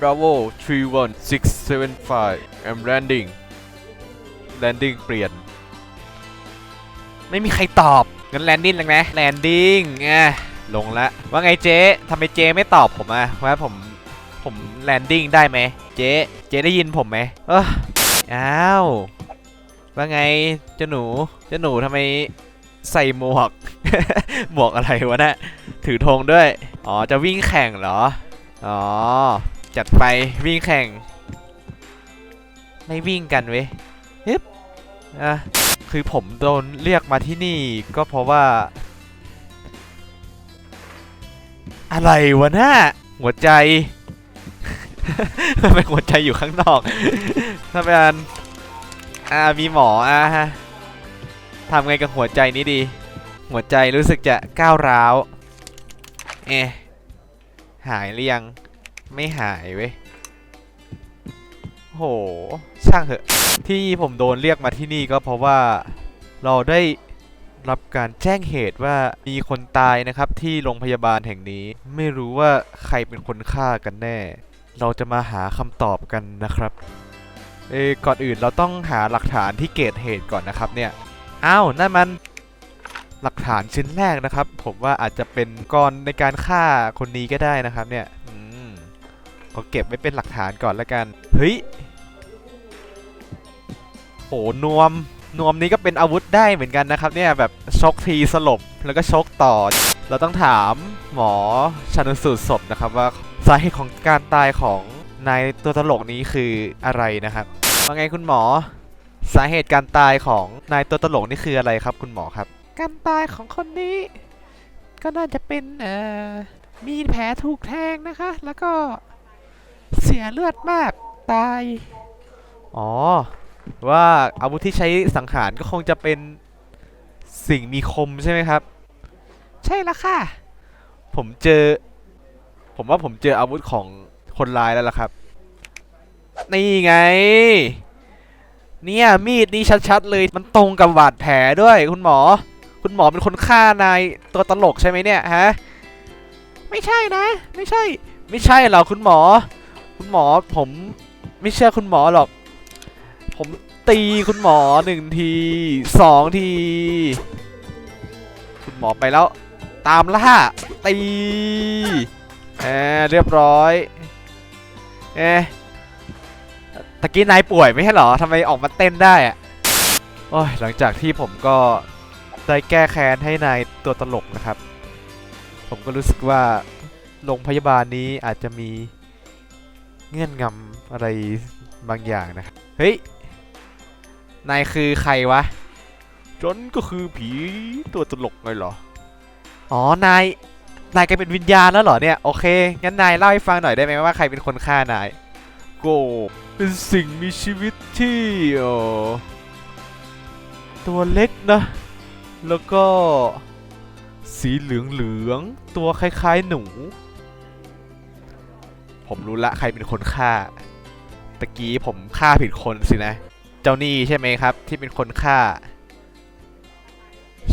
Bravo 31675 I'm landing landing เปลี่ยน ไม่มีใครตอบ งั้นแลนดิ้งเลยไหมแลนดิ้งอะลงละว่าไงเจ๊ทำไมเจ๊ไม่ตอบผมอะว่าผมผมแลนดิ้งได้ไหมเจ๊เจ๊ได้ยินผมไหมเอออ้าวว่าไงเจ้าหนูเจ้าหนูทำไมใส่หมวก หมวกอะไรวะเนะ่ะถือธงด้วย อ๋อ จะวิ่งแข่งเหรอ อ๋อ จัดไปวิ่งแข่ง ไม่วิ่งกันเว้ยฮึบอะคือผมโดนเรียกมาที่นี่ก็เพราะว่า อะไรวะน่าหัวใจทำไมหัวใจอยู่ข้างนอกถ้าเป็นอ่ามีหมออะฮะทำไงกับหัวใจนี้ดี หัวใจรู้สึกจะก้าวร้าว เอะหายหรือยัง ไม่หายเว้ยโห ช่างเถอะ ที่ผมโดนเรียกมาที่นี่ก็เพราะว่าเราได้รับการแจ้งเหตุว่ามีคนตายนะครับที่โรงพยาบาลแห่งนี้ ไม่รู้ว่าใครเป็นคนฆ่ากันแน่ เราจะมาหาคำตอบกันนะครับ เอยก่อนอื่นเราต้องหาหลักฐานที่เกิดเหตุก่อนนะครับเนี่ย อ้าว นั่นมันหลักฐานชิ้นแรกนะครับ ผมว่าอาจจะเป็นก่อนในการฆ่าคนนี้ก็ได้นะครับเนี่ย อเก็บไว้เป็นหลักฐานก่อนแล้วกัน เฮ้ยโอ้นวม นวมนี้ก็เป็นอาวุธได้เหมือนกันนะครับเนี่ยแบบชกทีสลบแล้วก็ชกต่อ เราต้องถามหมอชันสูตรศพนะครับว่าสาเหตุของการตายของนายตัวตลกนี้คืออะไรนะครับว่าไงคุณหมอ สาเหตุการตายของนายตัวตลกนี่คืออะไรครับ คุณหมอครับ การตายของคนนี้ ก็น่าจะเป็นเอ่อมีแผลถูกแทงนะคะ แล้วก็ สียเลือดมากตาย อ๋อ ว่าอาวุธที่ใช้สังหารก็คงจะเป็นสิ่งมีคมใช่ไหมครับ ใช่ละค่ะ ผมเจอ ผมว่าผมเจออาวุธของคนร้ายแล้วล่ะครับ นี่ไง เนี่ยมีดนี่ชัดๆเลยมันตรงกับบาดแผลด้วย คุณหมอ คุณหมอเป็นคนฆ่านายตัวตลกใช่ไหมเนี่ยฮะ ไม่ใช่นะ ไม่ใช่ ไม่ใช่หรอกคุณหมอ คุณหมอผมไม่เชื่อคุณหมอหรอก ผมตีคุณหมอหนึ่งทีสองที คุณหมอไปแล้ว ตามล่าตีแอบเรียบร้อยเอะตะกี้นายป่วยไม่ใช่เหรอทำไมออกมาเต้นได้อะโอ้ยหลังจากที่ผมก็ได้แก้แค้นให้นายตัวตลกนะครับ ผมก็รู้สึกว่าโรงพยาบาลนี้อาจจะมี เงื่อนงำอะไรบางอย่างนะครับเฮ้ย นายคือใครวะจนก็คือผีตัวตลกไงเหรอ อ๋อ นาย นายกลายเป็นวิญญาณแล้วเหรอเนี่ย โอเค งั้นนายเล่าให้ฟังหน่อยได้ไหมว่าใครเป็นคนฆ่านาย โก เป็นสิ่งมีชีวิตที่เอ่อตัวเล็กนะ แล้วก็สีเหลืองเหลืองๆตัวคล้ายๆ หนู ผมรู้ละใครเป็นคนฆ่าตะกี้ผมฆ่าผิดคนสินะ เจ้านี่ใช่ไหมครับ ที่เป็นคนฆ่า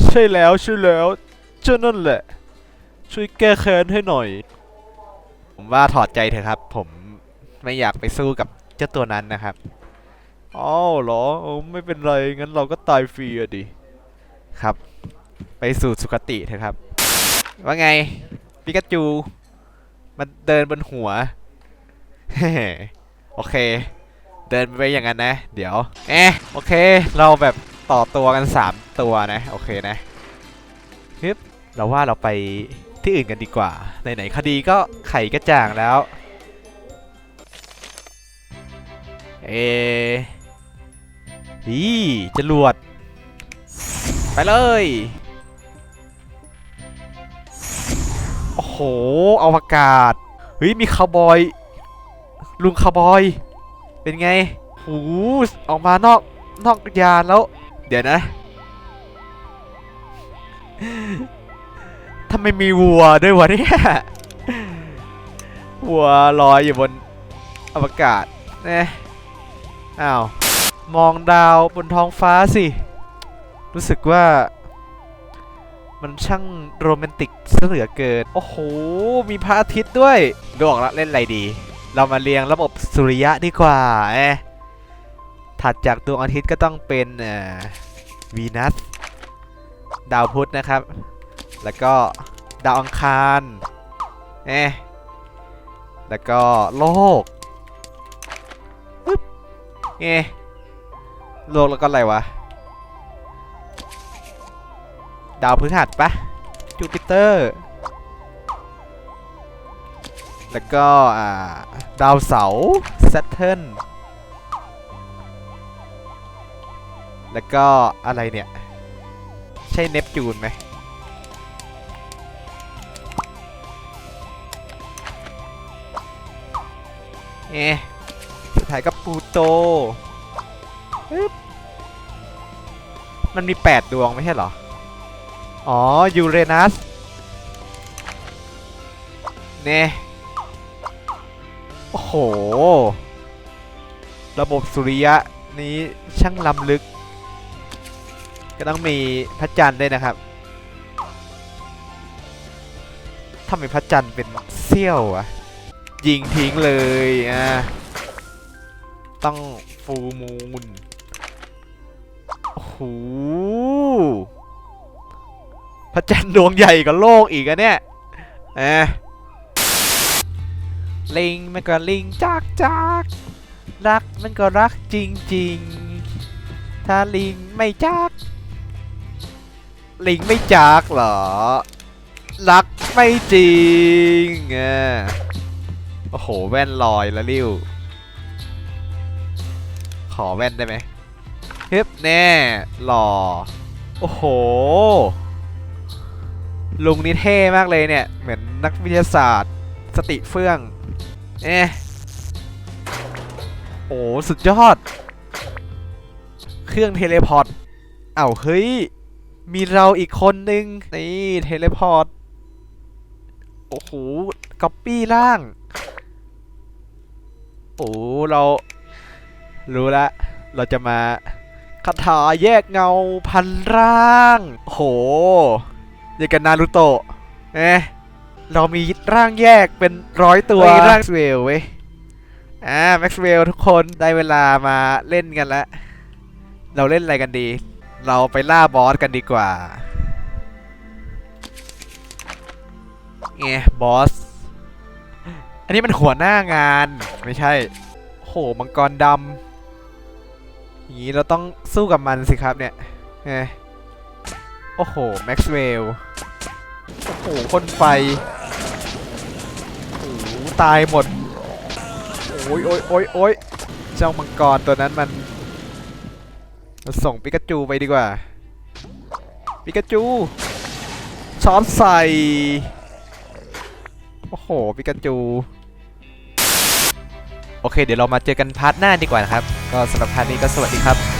ใช่แล้วใช่แล้วเจ้านั่นแหละ ช่วยแก้แค้นให้หน่อย ผมว่าถอดใจเถอะครับ ผมไม่อยากไปสู้กับเจ้าตัวนั้นนะครับอ้าวเหรอเออไม่เป็นไรงั้นเราก็ตายฟรีอะดิครับ ไปสู่สุคติเถอะครับ ว่าไงปิกาจู มันเดินบนหัว โอเค เดินไปอย่างนั้นนะ เดี๋ยวเอ๊ะโอเค เราแบบต่อตัวกัน 3 ตัวนะ โอเคนะฮึบเราว่าเราไปที่อื่นกันดีกว่า ไหนๆคดีก็ไขกระจ่างแล้ว เอะอีจรวด ไปเลย โอ้โหอวกาศ เฮ้ย มีคาวบอย ลุงคาบอย เป็นไง หูออกมานอกนอกยานแล้ว เดี๋ยวนะทำไมมีวัวด้วยวะเนี่ย วัวลอยอยู่บนอวกาศนี่อ้าว มองดาวบนท้องฟ้าสิ รู้สึกว่า มันช่างโรแมนติกเหลือเกิน โอ้โห มีพระอาทิตย์ด้วยดูออกละเล่นอะไรดี เรามาเรียงระบบสุริยะดีกว่าเอะถัดจากดวงอาทิตย์ก็ต้องเป็นเอ่อวีนัสดาวพุธนะครับ แล้วก็ดาวอังคารเอะแล้วก็โลกปึ๊บเอะโลกแล้วก็อะไรวะ ดาวพฤหัสปะจูปิเตอร์ แล้วก็ดาวเสาร์เซตเทิร์นแล้วก็อะไรเนี่ย ใช่เนปจูนไหมเอ๊ะสุดท้ายก็ปูโต มันมี 8 ดวงไม่ใช่เหรอ อ๋อ ยูเรนัส เนี่ย โอ้โห ระบบสุริยะนี้ช่างล้ำลึก ก็ต้องมีพระจันทร์ด้วยนะครับทำไมพระจันทร์เป็นเสี้ยวอะยิงทิ้งเลยอะต้องฟูมูนโอ้โหพระจันทร์ดวงใหญ่กว่าโลกอีกอะเนี่ยเอะ ลิงมันก็ลิงจากจากรักมันก็รักจริงๆ ถ้าลิงไม่จาก ลิงไม่จากเหรอ รักไม่จริงอะโอ้โห แว่นลอยแล้วริ้ว ขอแว่นได้ไหมฮึบแน่หล่อ โอ้โห ลุงนี่เท่มากเลยเนี่ย เหมือนนักวิทยาศาสตร์ สติเฟื่อง เอ๊ะโอ้สุดยอด เครื่องเทเลพอร์ตเอ้าเฮ้ย มีเราอีกคนนึง นี่ เทเลพอร์ต โอ้โหก๊อปปี้ร่าง โอ้เรา รู้ละ เราจะมาคาถาแยกเงาพันร่าง โหอย่างกับนารูโตะเอ๊ะ เรามีร่างแยกเป็นร้อยตัวร่างแม็กซ์เวลเว้ยอ่าแม็กซ์เวลทุกคนได้เวลามาเล่นกันแล้ว เราเล่นอะไรกันดี เราไปล่าบอสกันดีกว่าเงี้บอส อันนี้มันหัวหน้างานไม่ใช่ โหมังกรดำอย่างนี้เราต้องสู้กับมันสิครับเนี่ยเอ้โอ้โห แม็กซ์เวล โอ้โหพ่นไฟโอ้โห ตายหมด โอ้ยโอ้ยโอ้ยโอ้ยเจ้ามังกรตัวนั้นมันเราส่งปิกาจูไปดีกว่า ปิกาจูช็อตใส่ โอ้โห ปิกาจู โอเค เดี๋ยวเรามาเจอกันพาร์ทหน้าดีกว่านะครับ ก็สำหรับพาร์ทนี้ก็สวัสดีครับ